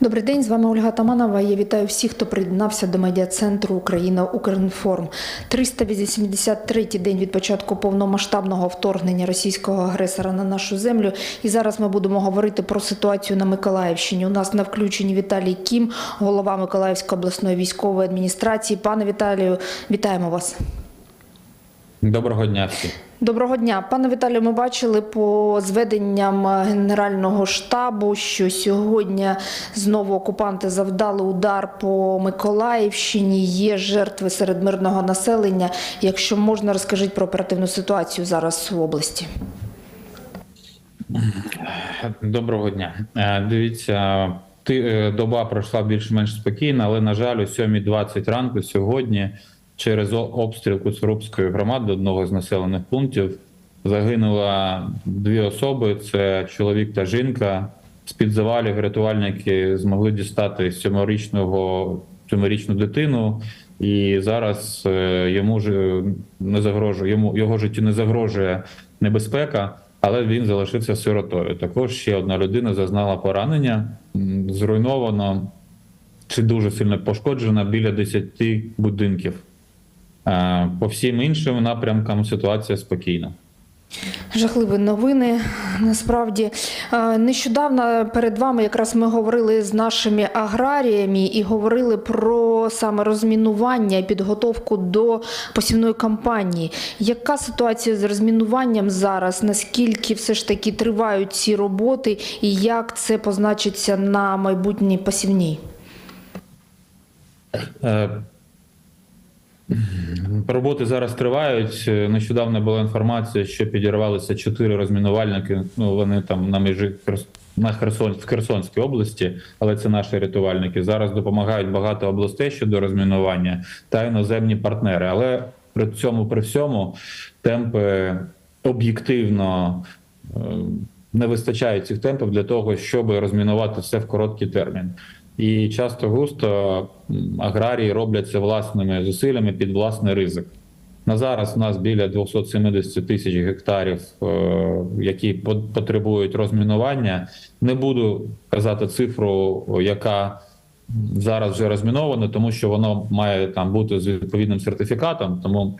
Добрий день, з вами Ольга Таманова. Я вітаю всіх, хто приєднався до медіа-центру Україна Укрінформ. 383-й день від початку повномасштабного вторгнення російського агресора на нашу землю. І зараз ми будемо говорити про ситуацію на Миколаївщині. У нас на включенні Віталій Кім, голова Миколаївської обласної військової адміністрації. Пане Віталію, вітаємо вас. Доброго дня всім. Доброго дня, пане Віталію. Ми бачили по зведенням Генерального штабу, що сьогодні знову окупанти завдали удар по Миколаївщині. Є жертви серед мирного населення. Якщо можна, розкажіть про оперативну ситуацію зараз в області. Доброго дня. Е, Дивіться, е, доба пройшла більш-менш спокійно, але, на жаль, о 7.20 ранку сьогодні через обстріл Куцурубської громади, одного з населених пунктів, загинуло дві особи: це чоловік та жінка. З-під завалів рятувальники змогли дістати сьомирічного сьомирічну дитину, і зараз е, йому ж не загрожує йому його життю не загрожує небезпека, але він залишився сиротою. Також ще одна людина зазнала поранення, зруйновано чи дуже сильно пошкоджено біля 10 будинків. Е, По всім іншим напрямкам ситуація спокійна. Жахливі новини. Насправді Е, нещодавно перед вами якраз ми говорили з нашими аграріями і говорили про саме розмінування і підготовку до посівної кампанії. Яка ситуація з розмінуванням зараз? Наскільки все ж таки тривають ці роботи, і як це позначиться на майбутній посівній? Роботи зараз тривають. Е, Нещодавно була інформація, що підірвалися чотири розмінувальники. Ну вони там на межі на Херсон в Херсонській області, але це наші рятувальники. Зараз допомагають багато областей щодо розмінування та іноземні партнери. Але при цьому при всьому темпи об'єктивно е, не вистачає цих темпів для того, щоб розмінувати все в короткий термін. І часто густо аграрії роблять це власними зусиллями під власний ризик. На зараз у нас біля 270 тисяч гектарів, е, які по- потребують розмінування. Не буду казати цифру, яка зараз вже розмінована, тому що воно має там бути з відповідним сертифікатом. Тому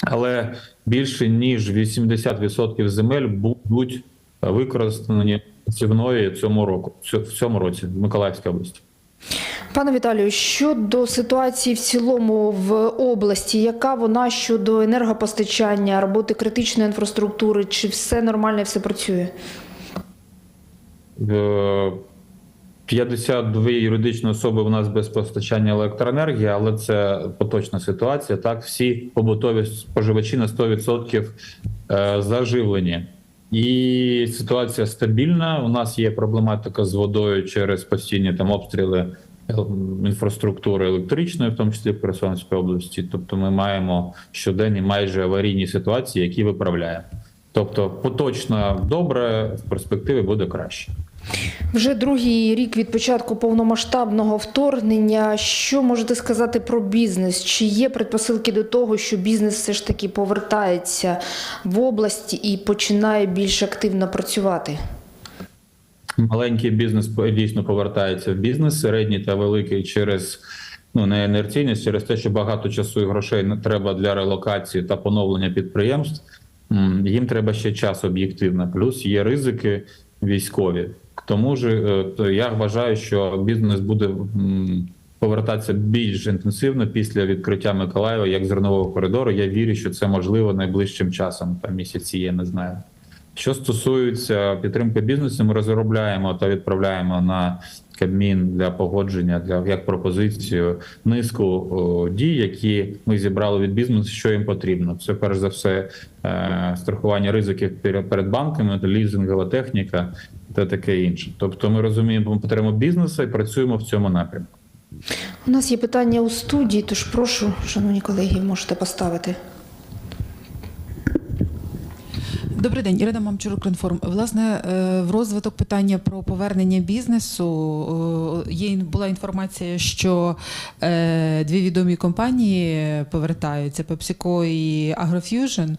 але більше ніж 80% земель будуть використані сівною цьому року, в цьому році в Миколаївській області. Пане Віталію, щодо ситуації в цілому в області, яка вона щодо енергопостачання, роботи критичної інфраструктури, чи все нормально все працює? Е, 52 юридичні особи у нас без постачання електроенергії, але це поточна ситуація. Так, всі побутові споживачі на 100% е, заживлені. І ситуація стабільна. У нас є проблематика з водою через постійні там обстріли інфраструктури електричної, в тому числі в Херсонській області. Тобто, ми маємо щоденні майже аварійні ситуації, які виправляємо. Тобто, поточно добре, в перспективі буде краще. Вже другий рік від початку повномасштабного вторгнення. Що можете сказати про бізнес? Чи є предпосилки до того, що бізнес все ж таки повертається в область і починає більш активно працювати? Маленький бізнес дійсно повертається в бізнес, середній та великий через ну не інерційність, через те, що багато часу і грошей треба для релокації та поновлення підприємств. Їм треба ще час об'єктивно. Плюс є ризики військові. Тому ж е, я вважаю, що бізнес буде повертатися більш інтенсивно після відкриття Миколаєва як зернового коридору. Я вірю, що це можливо найближчим часом, там місяці, я не знаю. Що стосується підтримки бізнесу, ми розробляємо та відправляємо на Кабмін для погодження для як пропозицію низку о, дій, які ми зібрали від бізнесу, що їм потрібно. Це перш за все е, страхування ризиків перед банками, лізингова техніка та таке інше. Тобто, ми розуміємо потребу бізнесу і працюємо в цьому напрямку. У нас є питання у студії, тож прошу, шановні колеги, можете поставити. Добрий день, Ірина Мамчурук, Ринформ. Власне, е, в розвиток питання про повернення бізнесу е, є була інформація, що е, дві відомі компанії повертаються PepsiCo і AgroFusion.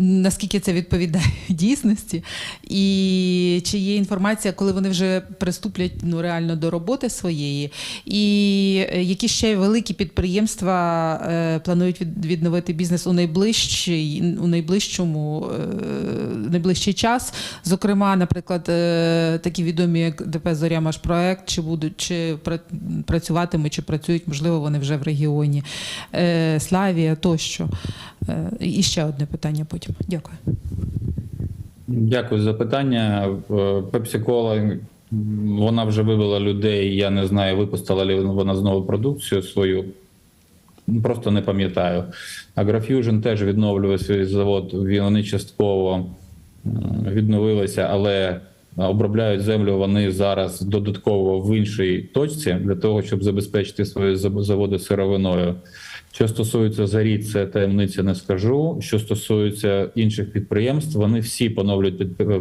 Наскільки це відповідає дійсності? І чи є інформація, коли вони вже приступлять ну, реально до роботи своєї? І які ще великі підприємства планують відновити бізнес у найближчий у найближчому е, найближчий час? Зокрема, наприклад, е, такі відомі, як ДП Зоря проект, чи будуть чи пра- працюватимуть, чи працюють, можливо, вони вже в регіоні е, Славія тощо. І ще одне питання потім. Дякую. Дякую за питання. Пепсі-кола вона вже вивела людей. Я не знаю, випустила ли вона знову продукцію свою. Просто не пам'ятаю. Агрофьюжн теж відновлює свій завод. Вони частково відновилися, але обробляють землю вони зараз додатково в іншій точці для того, щоб забезпечити свої заводи сировиною. Що стосується зарі, це таємниця не скажу. Що стосується інших підприємств, вони всі поновлюють під- е,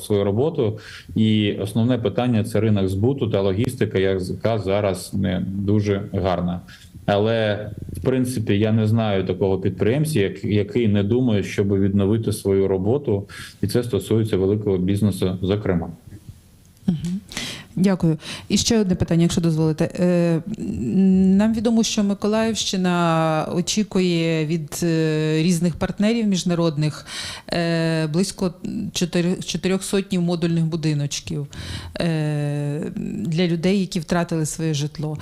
свою роботу. І основне питання це ринок збуту та логістика, яка зараз не дуже гарна. Але в принципі я не знаю такого підприємця, як- який не думає, щоб відновити свою роботу, і це стосується великого бізнесу, зокрема. Дякую. І ще одне питання, якщо дозволите. Е, Нам відомо, що Миколаївщина очікує від е, різних партнерів міжнародних е, близько чотирьох сотнів модульних будиночків для людей, які втратили своє житло.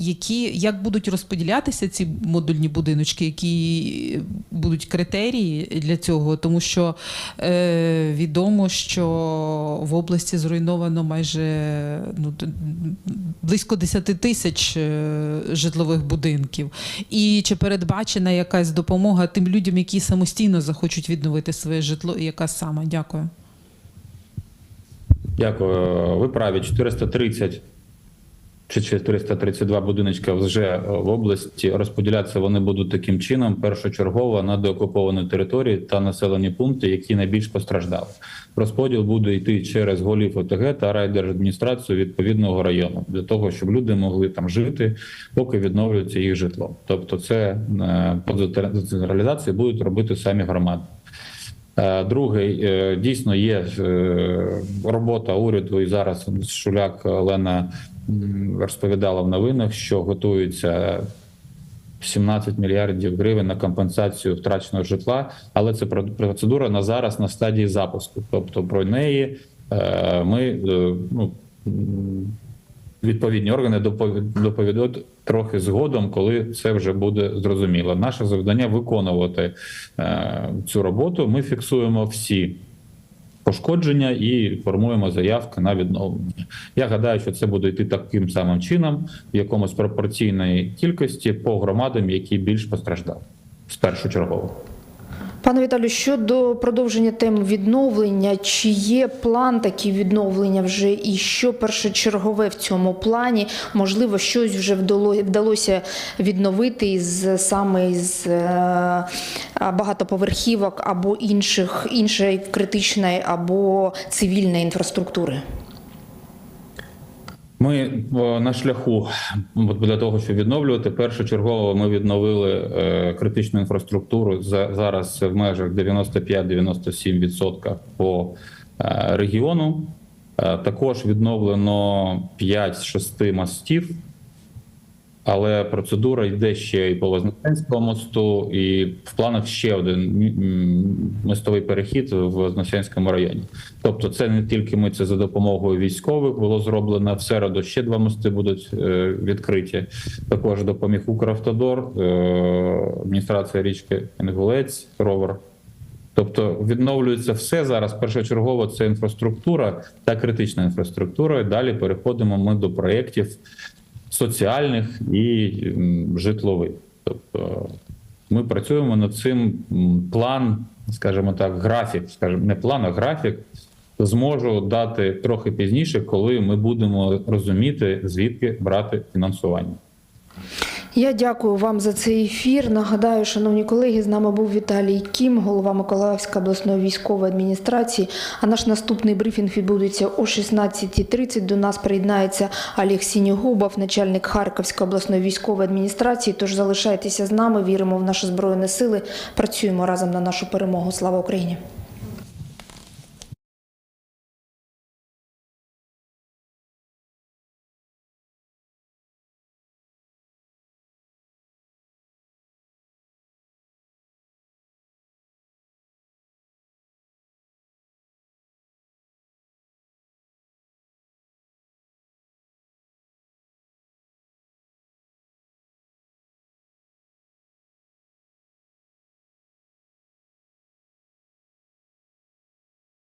Які, як будуть розподілятися ці модульні будиночки, які будуть критерії для цього? Тому що відомо, що в області зруйновано майже ну, близько 10 тисяч е, житлових будинків. І чи передбачена якась допомога тим людям, які самостійно захочуть відновити своє житло, і яка саме? Дякую. Дякую. Ви праві. 430 чи 432 будиночка вже в області. Розподілятися вони будуть таким чином: першочергово на деокуповані території та населені пункти, які найбільш постраждали. Розподіл буде йти через голів ОТГ та райдержадміністрацію відповідного району для того, щоб люди могли там жити, поки відновлюється їх житло. Тобто, це е, по децентралізації будуть робити самі громади. Е, Другий е, дійсно є е, робота уряду, і зараз Шуляк Олена розповідала в новинах, що готується 17 мільярдів гривень на компенсацію втраченого житла, але це про- процедура на зараз на стадії запуску. Тобто про неї е, ми е, ну, відповідні органи допові- доповідуть трохи згодом, коли це вже буде зрозуміло. Наше завдання виконувати е, цю роботу. Ми фіксуємо всі пошкодження і формуємо заявки на відновлення. Я гадаю, що це буде йти таким самим чином, в якомусь пропорційної кількості по громадам, які більш постраждали з першочергово. Пане Віталію, щодо продовження теми відновлення, чи є план такі відновлення вже, і що першочергове в цьому плані? Можливо, щось вже вдало- вдалося відновити із саме із е, багатоповерхівок або інших іншої критичної або цивільної інфраструктури? Ми на шляху для того, щоб відновлювати, першочергово ми відновили е, критичну інфраструктуру. За зараз в межах 95-97% по е, регіону. Е, також відновлено 5-6 мостів, але процедура йде ще і по Вознесенському мосту, і в планах ще один мостовий перехід в Вознесенському районі. Тобто, це не тільки ми це за допомогою військових було зроблено. В середу ще два мости будуть е, відкриті. Також допоміг Укравтодор, е, адміністрація річки Інгулець, ровер. Тобто відновлюється все зараз. Першочергово це інфраструктура та критична інфраструктура. І далі переходимо ми до проєктів соціальних і житлових. Тобто ми працюємо над цим план, скажімо так, графік, скажімо, не план, а графік. Зможу дати трохи пізніше, коли ми будемо розуміти, звідки брати фінансування. Я дякую вам за цей ефір. Нагадаю, шановні колеги, з нами був Віталій Кім, голова Миколаївської обласної військової адміністрації. А наш наступний брифінг відбудеться о 16.30. До нас приєднається Олег Сінігубов, начальник Харківської обласної військової адміністрації. Тож залишайтеся з нами, віримо в наші збройні сили, працюємо разом на нашу перемогу. Слава Україні!